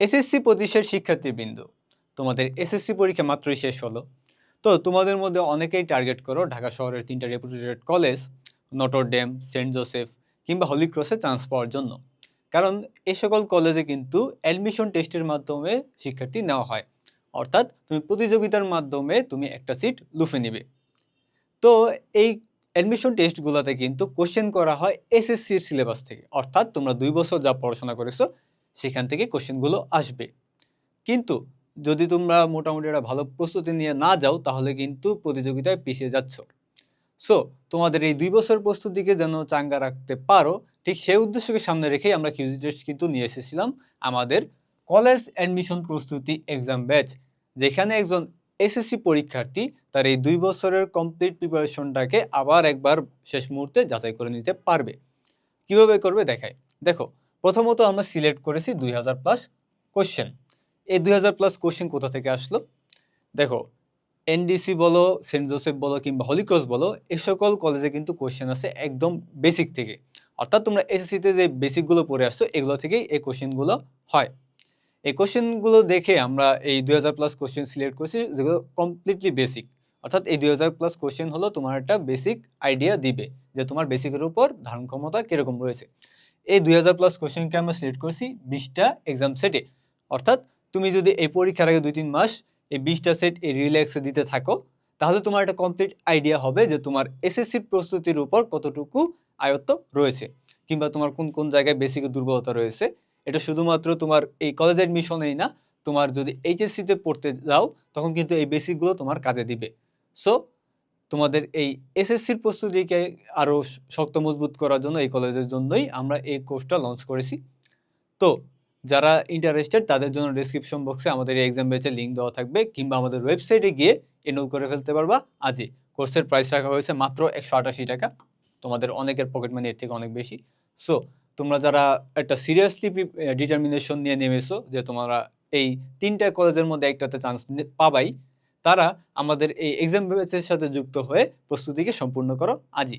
SSC পঁচিশের শিক্ষার্থীবৃন্দ, তোমাদের এসএসসি পরীক্ষা মাত্রই শেষ হলো। তো তোমাদের মধ্যে অনেকেই টার্গেট করো ঢাকা শহরের তিনটা reputed college Notre Dame Saint Joseph কিংবা হলি ক্রসে চান্স পাওয়ার জন্য। কারণ এই সকল কলেজে কিন্তু অ্যাডমিশন টেস্টের মাধ্যমে শিক্ষার্থী নেওয়া হয়। অর্থাৎ তুমি প্রতিযোগিতার মাধ্যমে তুমি একটা সিট লুফে নিবে। তো এই অ্যাডমিশন টেস্টগুলোতে কিন্তু কোশ্চেন করা হয় এসএসসির সিলেবাস থেকে। অর্থাৎ তোমরা দুই বছর যা পড়াশোনা করেছ সেখান থেকে কোশ্চেনগুলো আসবে। কিন্তু যদি তোমরা মোটামুটি একটা ভালো প্রস্তুতি নিয়ে না যাও, তাহলে কিন্তু প্রতিযোগিতায় পিছিয়ে যাচ্ছ। সো তোমাদের এই দুই বছর প্রস্তুতিকে যেন চাঙ্গা রাখতে পারো, ঠিক সেই উদ্দেশ্যকে সামনে রেখেই আমরা কিউজি টেস্ট কিন্তু নিয়ে এসেছিলাম আমাদের কলেজ অ্যাডমিশন প্রস্তুতি এক্সাম ব্যাচ যেখানে একজন এসএসসি পরীক্ষার্থী তার এই দুই বছরের কমপ্লিট প্রিপারেশনটাকে আবার একবার শেষ মুহূর্তে যাচাই করে নিতে পারবে। কীভাবে করবে দেখায় দেখো প্রথমত আমরা সিলেক্ট করেছি দুই হাজার প্লাস কোশ্চেন। এই দুই হাজার প্লাস কোশ্চেন কোথা থেকে আসলো? দেখো, এনডিসি বলো, সেন্ট জোসেফ বলো কিংবা হলিক্রস বলো এই সকল কলেজে কিন্তু কোশ্চেন আছে একদম বেসিক থেকে। অর্থাৎ তোমরা এসএসসিতে যে বেসিকগুলো পড়ে আসছো, এগুলো থেকেই এই কোশ্চেনগুলো হয়। এই কোশ্চেনগুলো দেখে আমরা এই দুই হাজার প্লাস কোশ্চেন সিলেক্ট করেছি, যেগুলো কমপ্লিটলি বেসিক অর্থাৎ এই দুই হাজার প্লাস কোশ্চেন হলো তোমার একটা বেসিক আইডিয়া দিবে যে তোমার বেসিকের উপর ধারণ ক্ষমতা কীরকম রয়েছে। এই দুই হাজার প্লাস কোশ্চেনকে আমরা সিলেক্ট করছি বিশটা এক্সাম সেটে অর্থাৎ তুমি যদি এই পরীক্ষার আগে দুই তিন মাস এই বিশটা সেট এই রিল্যাক্সে দিতে থাকো, তাহলে তোমার একটা কমপ্লিট আইডিয়া হবে যে তোমার এসএসসির প্রস্তুতির উপর কতটুকু আয়ত্ত রয়েছে কিংবা তোমার কোন কোন জায়গায় বেসিক দুর্বলতা রয়েছে। এটা শুধুমাত্র তোমার এই কলেজ অ্যাডমিশনেই না, তোমার যদি এইচএসসিতে পড়তে যাও, তখন কিন্তু এই বেসিকগুলো তোমার কাজে দিবে। সো তোমাদের এই এসএসসির প্রস্তুতিকে আরও শক্ত মজবুত করার জন্য এই কলেজের জন্যই আমরা এই কোর্সটা লঞ্চ করেছি। তো যারা ইন্টারেস্টেড তাদের জন্য ডিসক্রিপশন বক্সে আমাদের এই এক্সাম ব্যাচের লিঙ্ক দেওয়া থাকবে, কিংবা আমাদের ওয়েবসাইটে গিয়ে এনরোল করে ফেলতে পারবা। আজই কোর্সের প্রাইস রাখা হয়েছে মাত্র একশো আটাশি টাকা। তোমাদের অনেকের পকেট মানি এর থেকে অনেক বেশি। সো তোমরা যারা একটা সিরিয়াসলি ডিটারমিনেশন নিয়ে নেমেছো যে তোমরা এই তিনটা কলেজের মধ্যে একটাতে চান্স পাবাই তারা আমাদের এই এক্সাম ব্যাচের সাথে যুক্ত হয়ে প্রস্তুতিকে সম্পূর্ণ করো আজই।